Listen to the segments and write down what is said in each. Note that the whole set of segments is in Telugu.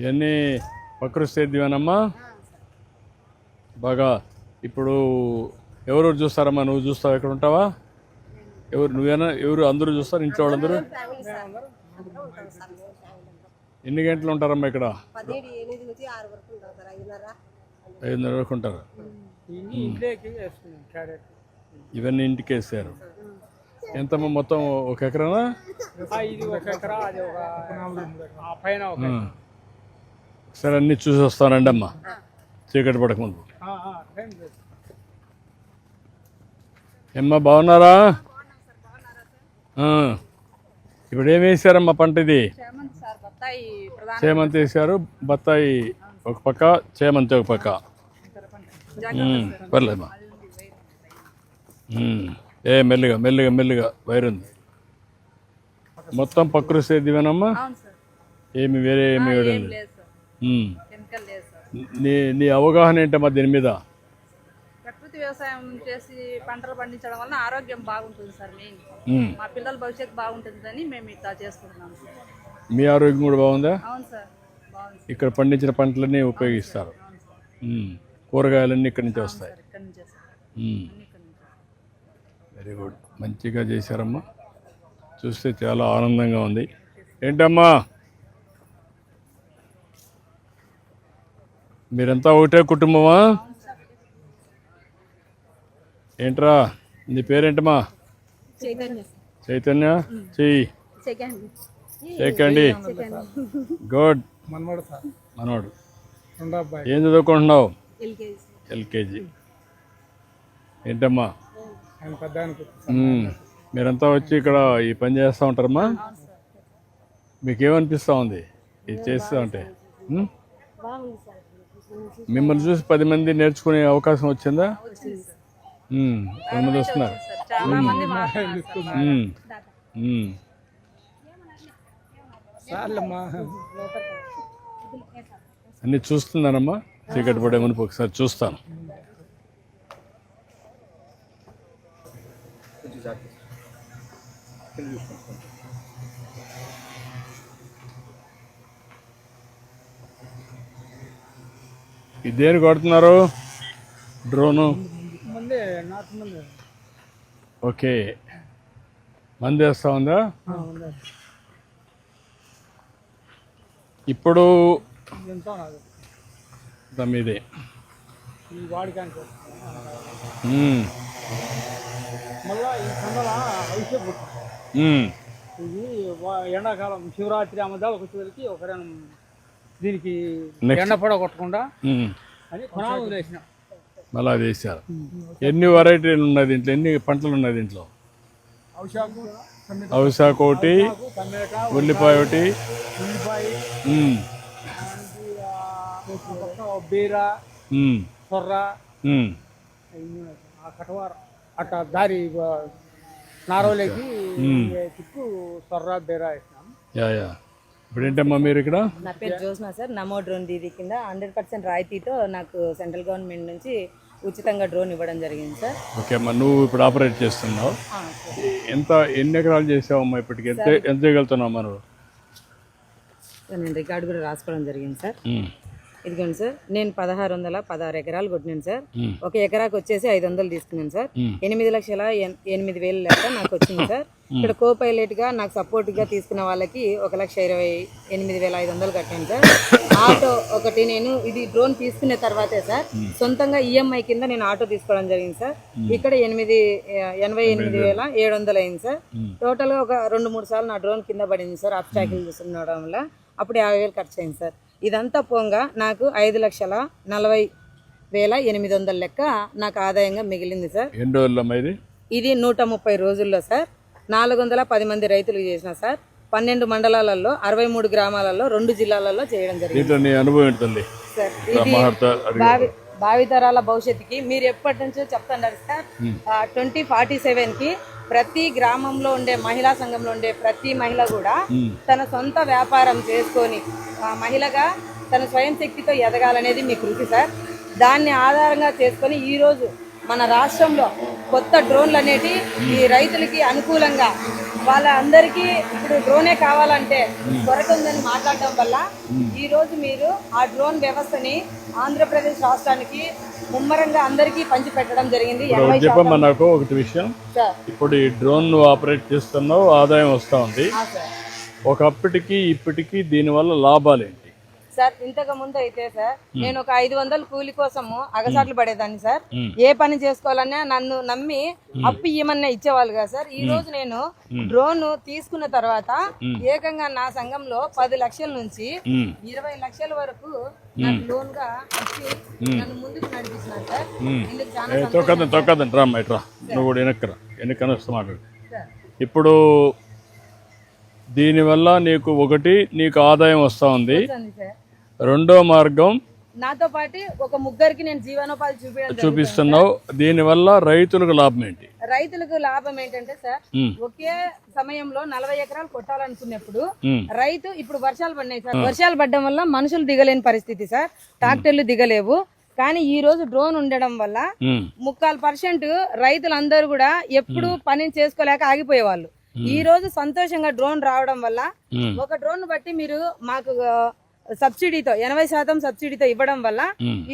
ఇవన్నీ ప్రకృతి సేద్యమేనమ్మా బాగా ఇప్పుడు ఎవరు చూస్తారమ్మా? నువ్వు చూస్తావు? ఎక్కడ ఉంటావా? ఎవరు నువ్వేనా? ఎవరు? అందరూ చూస్తారు? ఇంట్లో వాళ్ళందరూ? ఎన్ని గంటలు ఉంటారమ్మా ఇక్కడ? ఐదున్నర వరకు ఉంటారు. ఇవన్నీ ఇంటికి వేసారు ఎంతమ్మా మొత్తం? ఒక ఎకరానా? సరే అన్నీ చూసి వస్తానండి అమ్మా. చీకటి పడకముందు. ఏమ్మా బాగున్నారా. ఇప్పుడు ఏం వేసారమ్మా పంట ఇది? చేమంతి వేసారు బత్తాయి ఒక పక్క చేమంతి ఒక పక్క. పర్లేదమ్మా. ఏ మెల్లిగా మెల్లిగా మెల్లిగా వైరుంది మొత్తం ప్రకృతి సేద్యమేనమ్మా? అవును సార్. ఏమి వేరే ఏమి వేయడం లేదు నీ నీ అవగాహన ఏంటమ్మా దీని మీద? ప్రకృతి వ్యవసాయం చేసి పంటలు పండించడం వలన ఆరోగ్యం బాగుంటుంది సార్ మెయిన్. మా పిల్లల భవిష్యత్తు బాగుంటుందని మేము ఇట్లా చేసుకుంటున్నాం మీ ఆరోగ్యం కూడా బాగుందా? అవును సార్ ఇక్కడ పండించిన పంటలన్నీ ఉపయోగిస్తారు. కూరగాయలన్నీ ఇక్కడి నుంచి వస్తాయి. వెరీ గుడ్ మంచిగా చేశారమ్మా. చూస్తే చాలా ఆనందంగా ఉంది. ఏంటమ్మా? మీరంతా ఒకటే కుటుంబమా? ఏంట్రా? నీ పేరేంటమ్మా? చైతన్య. చైతన్య? చెయ్యి. సెకండ్. చేకండి గుడ్. మనమడు సార్. మనవాడు. అబ్బాయి. ఏం చదువుకుంటున్నావు? ఎల్కేజీ. ఏంటమ్మా. మీరంతా వచ్చి ఇక్కడ ఈ పని చేస్తూ ఉంటారమ్మా? మీకు ఏమనిపిస్తూ ఉంది? ఇది చేస్తూ ఉంటే. మిమ్మల్ని చూసి పది మంది నేర్చుకునే అవకాశం వచ్చిందా? మ్మ్. పది మంది వస్తున్నారు. అన్నీ చూస్తున్నానమ్మా చీకటి పడే మునుపు ఒకసారి చూస్తాను. ఇదేని కొడుతున్నారు? డ్రోను? ముందే ముందే. ఓకే. మంది వేస్తా ఉందా? ఇప్పుడు తమ్మిదే. ఇది వా- ఎండాకాలం శివరాత్రి అమ్మదాలకు వచ్చేసరికి ఒక దీనికి. ఎండ పొడ కొట్టకుండా మ్మ్. అని కొనాలు వదిలేసిన మళ్ళా వేసారు ఎన్ని వెరైటీలు ఉన్నాయి దీంట్లో? ఎన్ని పంటలు ఉన్నాయి దీంట్లో? అవిసాకు ఒకటి ఉల్లిపాయ ఒకటి. బీర. సొర్ర కటవార దారి నారవలేకి తిక్కు సొర్ర బీర వేసినాం. Yeah yeah. ఇప్పుడు ఏంటమ్మా మీరు ఇక్కడ? నా పేరు జ్యోత్స్న సార్. నమో డ్రోన్ దీది కింద హండ్రెడ్ పర్సెంట్ రాయితీతో నాకు సెంట్రల్ గవర్నమెంట్ నుంచి ఉచితంగా డ్రోన్ ఇవ్వడం జరిగింది సార్. ఓకే అమ్మా నువ్వు ఇప్పుడు ఆపరేట్ చేస్తున్నావు. ఎంత ఎన్ని ఎకరాలు చేసావమ్మా ఇప్పటికి? ఎంత ఎంత చేయగలుగుతున్నావు మనం సార్ నేను రికార్డు కూడా రాసుకోవడం జరిగింది సార్. ఇదిగోండి సార్ నేను పదహారు వందల పదహారు ఎకరాలు కొట్టినాను సార్. ఒక ఎకరాకు వచ్చేసి ఐదు వందలు తీసుకున్నాను సార్. ఎనిమిది లక్షల ఎన్- ఎనిమిది వేలు లెక్క నాకు వచ్చింది సార్. ఇక్కడ కో పైలట్గా నాకు సపోర్ట్గా తీసుకున్న వాళ్ళకి ఒక లక్ష ఇరవై ఎనిమిది వేల ఐదు వందలు కట్టాను సార్. ఆటో ఒకటి నేను ఇది డ్రోన్ తీసుకున్న తర్వాతే సార్. సొంతంగా ఈఎంఐ కింద నేను ఆటో తీసుకోవడం జరిగింది సార్. ఇక్కడ ఎనిమిది ఎనభై ఎనిమిది వేల. ఏడు వందలు అయింది సార్. టోటల్గా ఒక రెండు మూడు సార్లు నా డ్రోన్ కింద పడింది సార్ అబ్స్టాకిల్ చూస్తుండడం వల్ల. అప్పుడు యాభై వేలు ఖర్చు అయింది సార్. ఇదంతా పోగా నాకు ఐదు లక్షల నలభై వేల ఎనిమిది వందల లెక్క నాకు ఆదాయంగా మిగిలింది సార్. ఎన్ని ఇది నూట ముప్పై రోజుల్లో సార్. నాలుగు వందల పది మంది రైతులు చేసిన సార్. పన్నెండు మండలాలలో అరవై మూడు గ్రామాలలో రెండు జిల్లాలలో చేయడం జరిగింది. అనుభవం సార్ ఇది భావితరాల భవిష్యత్తుకి మీరు ఎప్పటి నుంచో చెప్తున్నారు సార్ ట్వంటీ ఫార్టీ సెవెన్కి ప్రతి గ్రామంలో ఉండే మహిళా సంఘంలో ఉండే ప్రతి మహిళ కూడా తన సొంత వ్యాపారం చేసుకొని మహిళగా తన స్వయం శక్తితో ఎదగాలనేది మీ కృషి సార్. దాన్ని ఆధారంగా చేసుకొని ఈ రోజు మన రాష్ట్రంలో కొత్త డ్రోన్లు అనేటి ఈ రైతులకి అనుకూలంగా వాళ్ళందరికీ ఇప్పుడు డ్రోనే కావాలంటే కొరత ఉందని మాట్లాడడం వల్ల ఈ రోజు మీరు ఆ డ్రోన్ వ్యవస్థని ఆంధ్రప్రదేశ్ రాష్ట్రానికి ముమ్మరంగా అందరికీ పంచి పెట్టడం జరిగింది చెప్పమ్మా నాకు ఒకటి విషయం. ఇప్పుడు ఈ డ్రోన్ ఆపరేట్ చేస్తున్నావు ఆదాయం వస్తూ ఉంది. ఒకప్పటికి ఇప్పటికి దీనివల్ల లాభాలు ఏంటి? సార్ ఇంతకు ముందు అయితే సార్ నేను ఒక ఐదు వందల కూలి కోసము అగసాట్లు పడేదాన్ని సార్. ఏ పని చేసుకోవాలన్నా నన్ను నమ్మి అప్పు ఇవ్వమన్నా ఇచ్చేవాళ్ళు కదా సార్. ఈ రోజు నేను డ్రోన్ తీసుకున్న తర్వాత ఏకంగా నా సంఘంలో పది లక్షల నుంచి ఇరవై లక్షల వరకు నాకు లోన్గా నన్ను ముందుకు నడిపిస్తున్నారు సార్. ఉమ్. ఇందుకు చాలా ఏ, తొక్కదండి తొక్కదండి రా అమ్మ ఇట్రా నువ్వు కూడా వెనక్కరా వెనక్కన వస్తూ మాట్లాడు. సార్. ఇప్పుడు దీనివల్ల నీకు ఒకటి నీకు ఆదాయం వస్తూ ఉంది. రెండో మార్గం నాతో పాటు ఒక ముగ్గురికి నేను జీవనోపాధి చూపించడం జరుగుతుంది. చూపిస్తున్నావు. దీనివల్ల రైతులకు లాభం ఏంటి? రైతులకు లాభం ఏంటంటే సార్ ఒకే సమయంలో నలభై ఎకరాలు కొట్టాలనుకున్నప్పుడు రైతు ఇప్పుడు వర్షాలు పడినాయి సార్. వర్షాలు పడడం వల్ల మనుషులు దిగలేని పరిస్థితి సార్. ట్రాక్టర్లు దిగలేవు. కానీ ఈ రోజు డ్రోన్ ఉండడం వల్ల ముక్కాల్ పర్సెంట్ రైతులందరూ కూడా ఎప్పుడు పని చేసుకోలేక ఆగిపోయేవాళ్ళు. ఈ రోజు సంతోషంగా డ్రోన్ రావడం వల్ల ఒక డ్రోన్ బట్టి మీరు మాకు సబ్సిడీతో ఎనభై శాతం సబ్సిడీతో ఇవ్వడం వల్ల.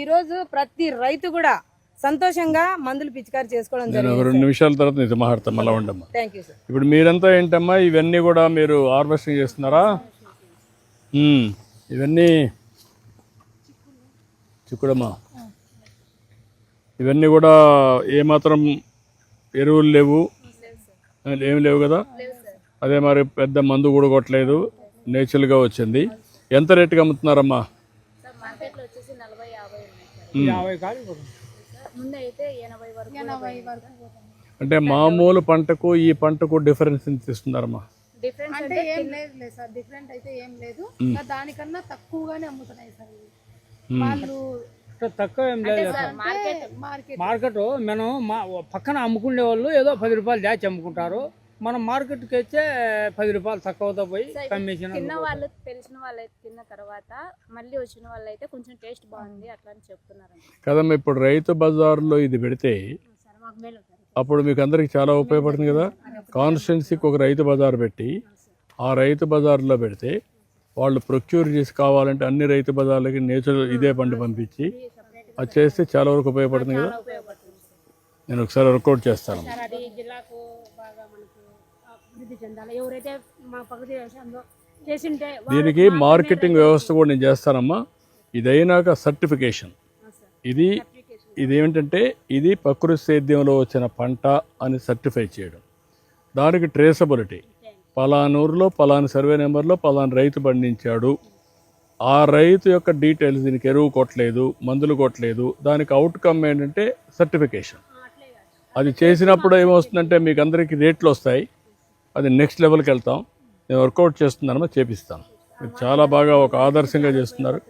ఈ రోజు ప్రతి రైతు కూడా సంతోషంగా మందులు పిచికారి చేసుకోవడం జరిగింది రెండు నిమిషాల తర్వాత నీతో మాట్లాడతాను మళ్ళీ ఉండమ్మా. థ్యాంక్ యూ సార్ ఇప్పుడు మీరంతా ఏంటమ్మా ఇవన్నీ కూడా మీరు హార్వెస్టింగ్ చేస్తున్నారా? ఇవన్నీ చిక్కుడమ్మా. ఇవన్నీ కూడా ఏమాత్రం ఎరువులు లేవు. ఏమి లేవు కదా? అదే మరి పెద్ద మందు కూడా కొట్టలేదు. నేచురల్గా వచ్చింది. ఎంత రేటుకి అమ్ముతున్నారమ్మా? అంటే మామూలు పంటకు ఈ పంటకు డిఫరెన్స్ ఎంత ఇస్తున్నారమ్మా డిఫరెన్స్ అంటే ఏం లేదు లేదు సార్ డిఫరెంట్ అయితే ఏం లేదు. దానికన్నా తక్కువగానే అమ్ముతున్నాయి సార్. వాళ్ళు తక్కువ ఏం లేదు సార్ మార్కెట్ మార్కెట్ మార్కెట్ మనం మా పక్కన అమ్ముకునే వాళ్ళు ఏదో పది రూపాయలు దాచి అమ్ముకుంటారు. మనం మార్కెట్కి వచ్చే పది రూపాయలు తక్కువతో పోయి కమిషన్ తిన్న వాళ్ళు తెలిసిన వాళ్ళు తిన్న తర్వాత మళ్ళీ వచ్చిన వాళ్ళు అయితే కొంచెం టేస్ట్ బాగుంది అట్లా అని చెప్తున్నారు కదమ్మా ఇప్పుడు రైతు బజార్లో ఇది పెడితే అప్పుడు మీకు అందరికి చాలా ఉపయోగపడుతుంది కదా? కాన్స్టిట్యున్సీకి ఒక రైతు బజార్ పెట్టి ఆ రైతు బజార్లో పెడితే వాళ్ళు ప్రొక్యూర్ చేసి కావాలంటే అన్ని రైతు బజార్లకి నేచురల్ ఇదే పండు పంపించి అది చేస్తే చాలా వరకు ఉపయోగపడుతుంది కదా? నేను ఒకసారి వర్కౌట్ చేస్తాను సార్ అది జిల్లాకు బాగా మనకు అభివృద్ధి చెందాలి. ఎవరైతే మా వ్యవసాయంలో చేసింటే దీనికి మార్కెటింగ్ వ్యవస్థ కూడా నేను చేస్తానమ్మా. ఇది అయినాక సర్టిఫికేషన్ ఇది ఇది ఏమిటంటే ఇది ప్రకృతి సేద్యంలో వచ్చిన పంట అని సర్టిఫై చేయడం. దానికి ట్రేసబిలిటీ. పలానూరులో పలానా సర్వే నెంబర్లో పలానా రైతు పండించాడు. ఆ రైతు యొక్క డీటెయిల్స్ దీనికి ఎరువు కొట్టలేదు మందులు కొట్టలేదు. దానికి అవుట్కమ్ ఏంటంటే సర్టిఫికేషన్. అది చేసినప్పుడు ఏమొస్తుందంటే మీకు అందరికీ రేట్లు వస్తాయి. అది నెక్స్ట్ లెవెల్కి వెళ్తాం. నేను వర్కౌట్ చేస్తున్నానమ్మా చేపిస్తాను. మీరు చాలా బాగా ఒక ఆదర్శంగా చేస్తున్నారు.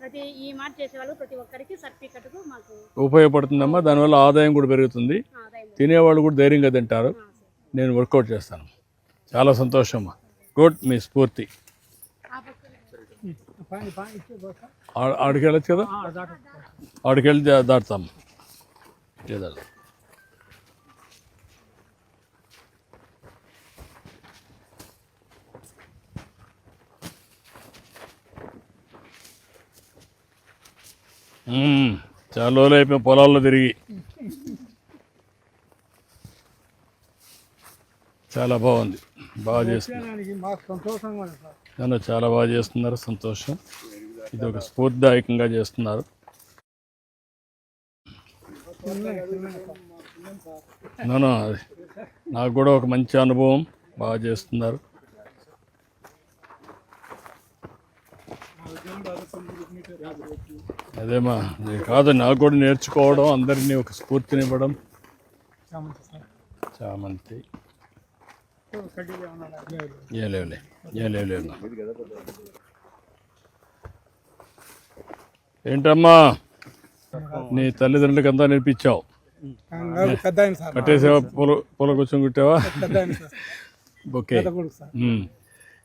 ప్రతి ఈ మాట చేసే వాళ్ళు ప్రతి ఒక్కరికి సర్టిఫికెట్ మాకు ఉపయోగపడుతుందమ్మా. దానివల్ల ఆదాయం కూడా పెరుగుతుంది. ఆదాయం తినేవాళ్ళు కూడా ధైర్యంగా తింటారు. నేను వర్కౌట్ చేస్తాను. చాలా సంతోషం. అమ్మా గుడ్ మీ స్ఫూర్తి. ఆడికి వెళ్ళచ్చు కదా. ఆడికి వెళ్ళి దాటుతాం. చాలా రోజులు అయిపోయి పొలాల్లో తిరిగి. చాలా బాగుంది. బాగా చేస్తున్నారు. చాలా బాగా చేస్తున్నారు సంతోషం. ఇది ఒక స్ఫూర్తిదాయకంగా చేస్తున్నారు. నన్ను నాకు కూడా ఒక మంచి అనుభవం బాగా చేస్తున్నారు. అదేమా కాదు నాకు కూడా నేర్చుకోవడం అందరినీ ఒక స్ఫూర్తినివ్వడం. చామంతి. ఏ లేవులే ఏ. ఏంటమ్మా? నీ తల్లిదండ్రులకి అంతా నేర్పించావు. కట్టేసావా? పూల పూల కూర్చొని కుట్టావా? ఓకే.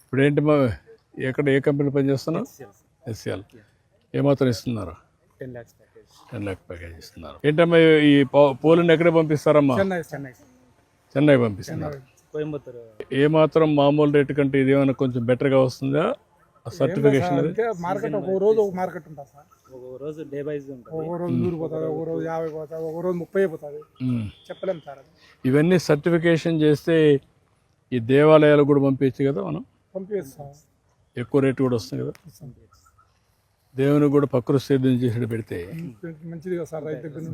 ఇప్పుడు ఏంటమ్మా ఎక్కడ ఏ కంపెనీ పనిచేస్తున్నావు? ఎస్సీఎల్. ఏమాత్రం ఇస్తున్నారు? Ten lakhs package. Ten lakh package ఇస్తున్నారు. ఏంటమ్మా ఈ పూలను ఎక్కడ పంపిస్తారమ్మా? చెన్నై చెన్నై. చెన్నై పంపిస్తున్నారు. కోయంబత్తూరు. ఏ మాత్రం మామూలు రేటు కంటే ఇదేమైనా కొంచెం బెటర్గా వస్తుందా? సర్టిఫికేషన్ మార్కెట్ ఒక రోజు ఒక మార్కెట్ ఉంటుంది సార్. ఒక రోజు డే వైజ్ ఉంటుంది. ఒక రోజు నూరు పోతుంది ఒక రోజు యాభై పోతుంది ఒక రోజు ముప్పై పోతుంది. చెప్పలేము సార్ ఇవన్నీ సర్టిఫికేషన్ చేస్తే ఈ దేవాలయాలు కూడా పంపించచ్చు కదా మనం? పంపిస్తాం ఎక్కువ రేటు కూడా వస్తుంది కదా? దేవునికి కూడా ప్రకృతి సేద్యం చేసేది పెడితే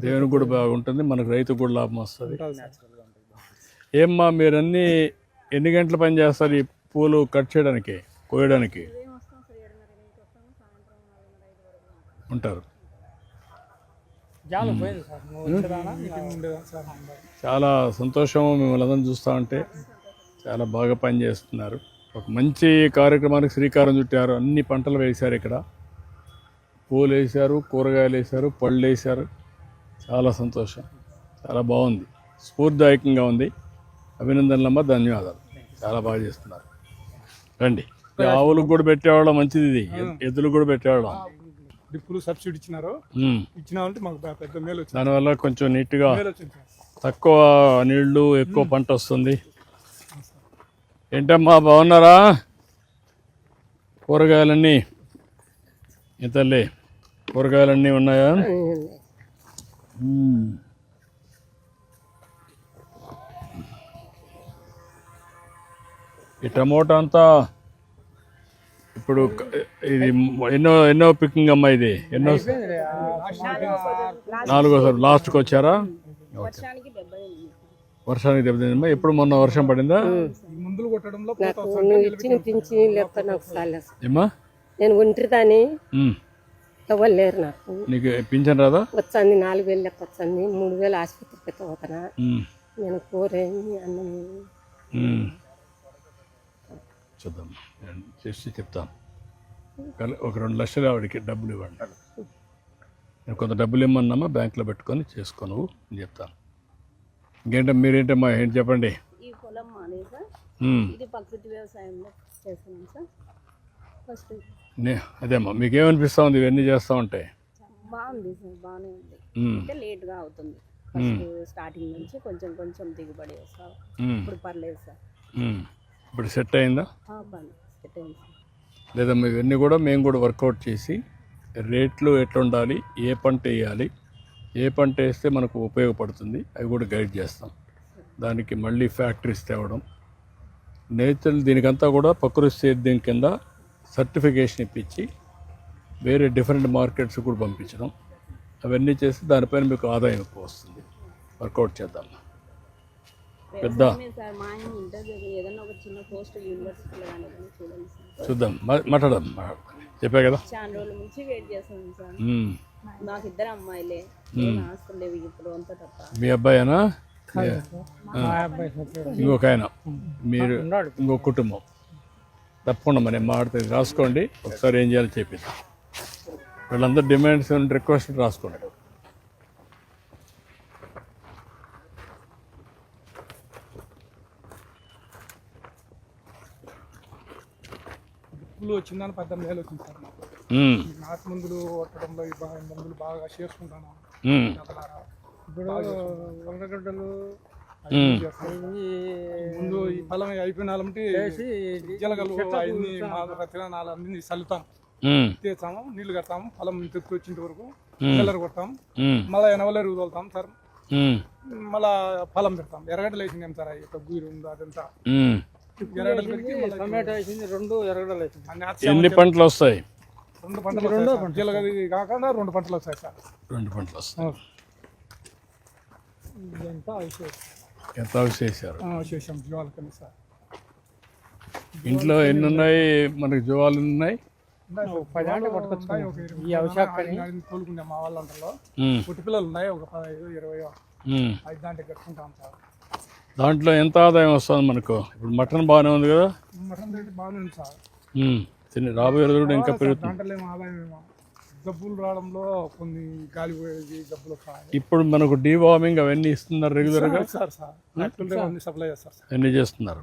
దేవునికి కూడా బాగుంటుంది మనకు రైతు కూడా లాభం వస్తుంది. ఏమ్మా మీరన్నీ ఎన్ని గంటల పని చేస్తారు ఈ పూలు కట్ చేయడానికి కోయడానికి? ఉంటారు. చాలా సంతోషం మిమ్మల్ని అందరం చూస్తూ ఉంటే. చాలా బాగా పనిచేస్తున్నారు ఒక మంచి కార్యక్రమానికి శ్రీకారం చుట్టారు. అన్ని పంటలు వేశారు ఇక్కడ. పూలు వేశారు కూరగాయలు వేశారు పళ్ళు వేశారు చాలా సంతోషం. చాలా బాగుంది. స్ఫూర్తిదాయకంగా ఉంది. అభినందనలమ్మ ధన్యవాదాలు. చాలా బాగా చేస్తున్నారు. రండి. ఆవులకు కూడా పెట్టేవాళ్ళం మంచిది ఇది. ఎద్దులు కూడా పెట్టేవాళ్ళం. డిప్పులు సబ్సిడీ ఇచ్చినారు. ఉమ్. ఇచ్చినామంటే మాకు పెద్ద మేలు దానివల్ల కొంచెం నీట్గా తక్కువ నీళ్ళు ఎక్కువ పంట వస్తుంది. ఏంటమ్మా బాగున్నారా? కూరగాయలన్నీ. ఈ తల్లి కూరగాయలన్నీ ఉన్నాయా. ఈ టమోటా అంతా ఇప్పుడు ఇది ఎన్నో ఎన్నో పికింగ్ అమ్మా ఇది? ఎన్నో నాలుగోసారి లాస్ట్కి వచ్చారా? వర్షానికి దెబ్బ తింది. వర్షానికి దెబ్బతిందమ్మా ఎప్పుడు మొన్న వర్షం పడిందా? ఇచ్చిన పింఛన్ నాకు నేను ఒంటరిదాని ఉమ్. ఎవరు లేరు నాకు. నీకు పింఛన్ రాదా? వచ్చింది నాలుగు వేలు లెక్క వచ్చింది మూడు వేలు ఆసుపత్రికి పోతున్నా ఉమ్. నేను కూరేమి అన్నం ఉమ్. చూద్దాం. నేను చేసి చెప్తాను. ఒక రెండు లక్షలు ఆవిడకి డబ్బులు ఇవ్వండి. నేను కొంత డబ్బులు ఇమ్మన్నామా బ్యాంకులో పెట్టుకొని చేసుకోను అని చెప్తాను. ఇంకేంటో మీరేంటమ్మా ఏంటి చెప్పండి? ఈ పొలం ఉమ్. ఇది ప్రకృతి వ్యవసాయంలో చేస్తున్నాం సార్. ఫస్ట్ అదేమ్మా మీకేమనిపిస్తూ ఉంది ఇవన్నీ చేస్తూ ఉంటే? బాగుంది బాగానే ఉంది. అంటే లేట్గా అవుతుంది. ఫస్ట్ స్టార్టింగ్ నుంచి కొంచెం కొంచెం దిగుబడి వస్తాం. ఇప్పుడు పర్లేదు సార్. ఇప్పుడు సెట్ అయిందా? సెట్ అయింది లేదమ్మా ఇవన్నీ కూడా మేము కూడా వర్కౌట్ చేసి రేట్లు ఎట్లా ఉండాలి ఏ పంట వేయాలి ఏ పంట వేస్తే మనకు ఉపయోగపడుతుంది అవి కూడా గైడ్ చేస్తాం. దానికి మళ్ళీ ఫ్యాక్టరీస్ తేవడం. నేచర్ దీనికంతా కూడా ప్రకృతి సేద్యం కింద సర్టిఫికేషన్ ఇప్పించి వేరే డిఫరెంట్ మార్కెట్స్ కూడా పంపించడం. అవన్నీ చేసి దానిపైన మీకు ఆదాయం ఎక్కువ వస్తుంది. వర్కౌట్ చేద్దాం. పెద్ద చూద్దాం. మాట్లాడదాం. చెప్పా కదా? చాలా రోజుల నుంచి వెయిట్ చేస్తున్నాం సార్. నాకు ఇద్దరు అమ్మాయిలే. ఇప్పుడు అంతా తప్ప. మీ అబ్బాయేనా? మా అబ్బాయి చెప్పాడు. ఇంకొక ఆయన. మీరు. ఇంకొక కుటుంబం. తప్పకుండా మరి మాట్లాడుతుంది రాసుకోండి. ఒకసారి ఏం చేయాలో చెప్పిద్దాం వీళ్ళందరూ డిమాండ్స్ రిక్వెస్ట్ రాసుకోండి. వచ్చిందని పెద్ద మేలు వచ్చింది సార్ నాటు మందులు కొట్టడంలో మందులు బాగా చేసుకుంటాను. ఇప్పుడు ఉల్లగడ్డలు ముందు ఈ పొలం అయిపోయినాలంటే వేసి జీలగలు అన్ని నాలుగు అన్ని చల్లుతాం. తీస్తాము నీళ్ళు కడతాము పొలం తెచ్చి వచ్చేంత వరకు మ్మ్. తెల్లరు కొడతాం. మళ్ళీ ఎనవలేరు తోలుతాం సార్. మళ్ళా పొలం పెడతాం. ఎర్రగడ్డలు వేసింది సార్ ఈ గూరు ఉంది అదంతా. టమాటో వేసింది రెండు వేసింది. ఎన్ని పంటలు వస్తాయి? రెండు పంటలు వస్తాయి సార్. జీలగది కాకుండా రెండు పంటలు వస్తాయి సార్. రెండు పంటలు వస్తాయి. ఇదంతా అయిపోయింది. ఎంత చేశారు? ఆ, చేసాం జీవాలకని సార్ ఇంట్లో ఎన్ని ఉన్నాయి? మనకి జువాలు ఉన్నాయి? పది ఆటలు ఈ అవశాఖని తోలుకునే మా వాళ్ళ అంటలో మ్మ్. పుట్టి పిల్లలు ఉన్నాయి ఒక పదహైదు ఇరవై. ఐదు దాంట్లో కట్టుకుంటాం సార్. దాంట్లో ఎంత ఆదాయం వస్తుంది మనకు? ఇప్పుడు మటన్ బాగానే ఉంది కదా? మటన్ రేటు బాగానే ఉంది సార్. తిని రాబోయే రోజులు కూడా ఇంకా పెరుగుతుంది. జబ్బులు రావడంలో కొన్ని గాలి పోయేది జబ్బులు వస్తాయి ఇప్పుడు మనకు డీవార్మింగ్ అవన్నీ ఇస్తున్నారు రెగ్యులర్గా సార్ సార్ అన్ని సప్లై చేస్తారు సార్. అన్నీ చేస్తున్నారు